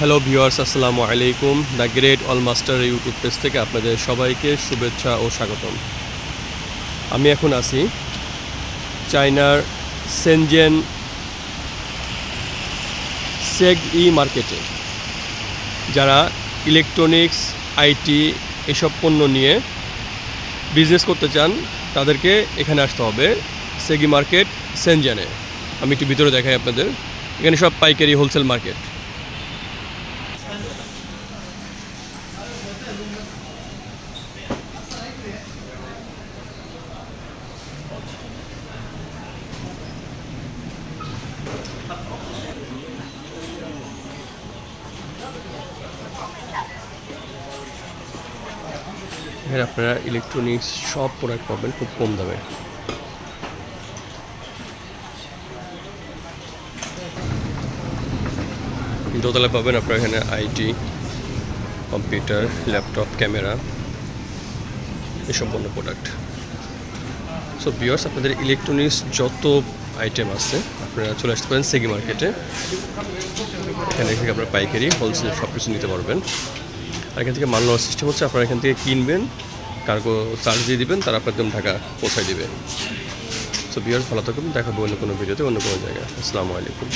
Hello viewers আসসালামু আলাইকুম the great all master YouTube page থেকে আপনাদের সবাইকে শুভেচ্ছা ও স্বাগতম। আমি এখন আছি চায়নার সেনজেন সেগ ই মার্কেটে, যারা ইলেকট্রনিক্স আইটি এসব পণ্য নিয়ে বিজনেস করতে চান, তাদেরকে এখানে আসতে হবে সেগি মার্কেট সেনজেনে। আমি একটু ভিতরে দেখাই আপনাদের। এখানে সব পাইকারি হোলসেল মার্কেট এখানে আপনারা ইলেকট্রনিক্স সব প্রোডাক্ট পাবেন খুব কম দামে। দোতলায় পাবেন আপনারা এখানে আইটি কম্পিউটার, ল্যাপটপ, ক্যামেরা এসব পণ্য প্রোডাক্ট সো বিয়ার্স আপনাদের ইলেকট্রনিক্স যত আইটেম আছে, আপনারা চলে আসতে পারেন সেগি মার্কেটে এখানে থেকে আপনারা পাইকারি হোলসেল সব কিছু নিতে পারবেন। আর এখান থেকে মাল নেওয়ার সিস্টেম হচ্ছে আপনারা এখান থেকে কিনবেন কার্গো চার্জ দিয়ে দিবেন, তারা আপনার একদম ঢাকা পৌঁছায় দেবে। সো বিয়ার্স ভালো থাকুন, দেখা অন্য কোনো ভিডিওতে অন্য কোনো জায়গায়। আসসালামু আলাইকুম।